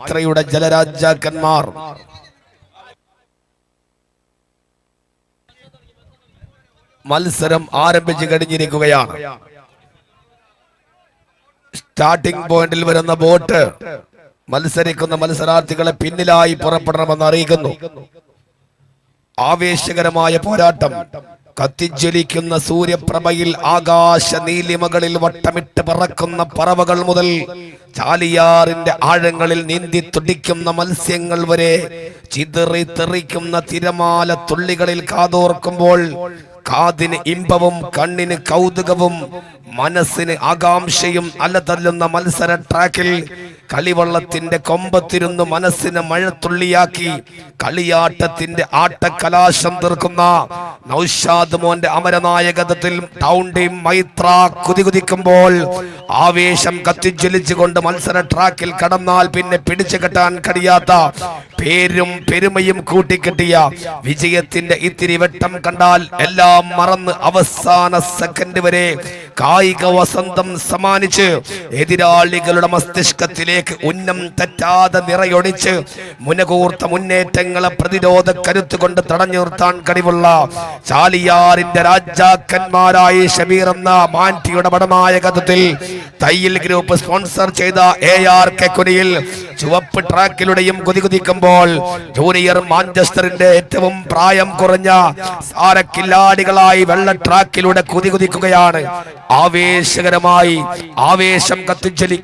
മൈത്രയുടെ ജലരാജാക്കന്മാർ. മത്സരം ആരംഭിച്ചു കഴിഞ്ഞിരിക്കുകയാണ്. സ്റ്റാർട്ടിംഗ് പോയിന്റിൽ വരുന്ന ബോട്ട് മത്സരിക്കുന്ന മത്സരാർത്ഥികളെ പിന്നിലായി പുറപ്പെടണമെന്ന് അറിയിക്കുന്നു. ആവേശകരമായ പോരാട്ടം. കത്തിജ്വലിക്കുന്ന സൂര്യപ്രഭയിൽ ആകാശ നീലിമകളിൽ വട്ടമിട്ട് പറക്കുന്ന പറവകൾ മുതൽ ചാലിയാറിന്റെ ആഴങ്ങളിൽ നീന്തി തുടിക്കുന്ന മത്സ്യങ്ങൾ വരെ ചിതറി തെറിക്കുന്ന തിരമാല തുള്ളികളിൽ കാതോർക്കുമ്പോൾ കാതിന് ഇമ്പവും കണ്ണിന് കൗതുകവും മനസ്സിന് ആകാംക്ഷയും അലതല്ലുന്ന മത്സര ട്രാക്കിൽ കളിവള്ളത്തിന്റെ കൊമ്പത്തിരുന്ന് മനസ്സിനെ മഴത്തുള്ളിയാക്കി കളിയാട്ടത്തിന്റെ ആട്ടക്കലാശം തീർക്കുന്ന നൗഷാദ് മോന്റെ അമരനായകത്വത്തിൽ ടൗൺ ടീം മൈത്ര കുതികുതിക്കുമ്പോൾ ആവേശം കത്തിജ്വലിച്ചുകൊണ്ട് മത്സര ട്രാക്കിൽ കടന്നാൽ പിന്നെ പിടിച്ചു കെട്ടാൻ കഴിയാത്ത പേരും പെരുമയും കൂട്ടിക്കെട്ടിയ വിജയത്തിന്റെ ഇത്തിരി വെട്ടം കണ്ടാൽ എല്ലാം മറന്ന് അവസാന സെക്കൻഡ് വരെ കായിക വസന്തം സമ്മാനിച്ച് എതിരാളികളുടെ മസ്തിഷ്കത്തിലേക്ക് ഉന്നം തെറ്റാതെ നിറയൊടിച്ച് മുനകൂർത്ത മുന്നേറ്റങ്ങളെ പ്രതിരോധ കരുത്ത് കൊണ്ട് തടഞ്ഞു നിർത്താൻ കഴിവുള്ള ചാലിയാറിന്റെ രാജാക്കന്മാരായ ഷബീർ എന്ന മാന്റിയുടെ കഥത്തിൽ തയ്യൽ ഗ്രൂപ്പ് സ്പോൺസർ ചെയ്ത എ ആർ കെ കുനിയിൽ ചുവപ്പ് ട്രാക്കിലൂടെയും കുതികുതിക്കുമ്പോൾ ജൂനിയർ മാഞ്ചസ്റ്ററിന്റെ ഏറ്റവും പ്രായം കുറഞ്ഞ സാരക്കില്ലാടികളായി വെള്ള ട്രാക്കിലൂടെ കുതികുതിക്കുകയാണ്. ആവേശകരമായി ആവേശം കത്തിച്ചൊലി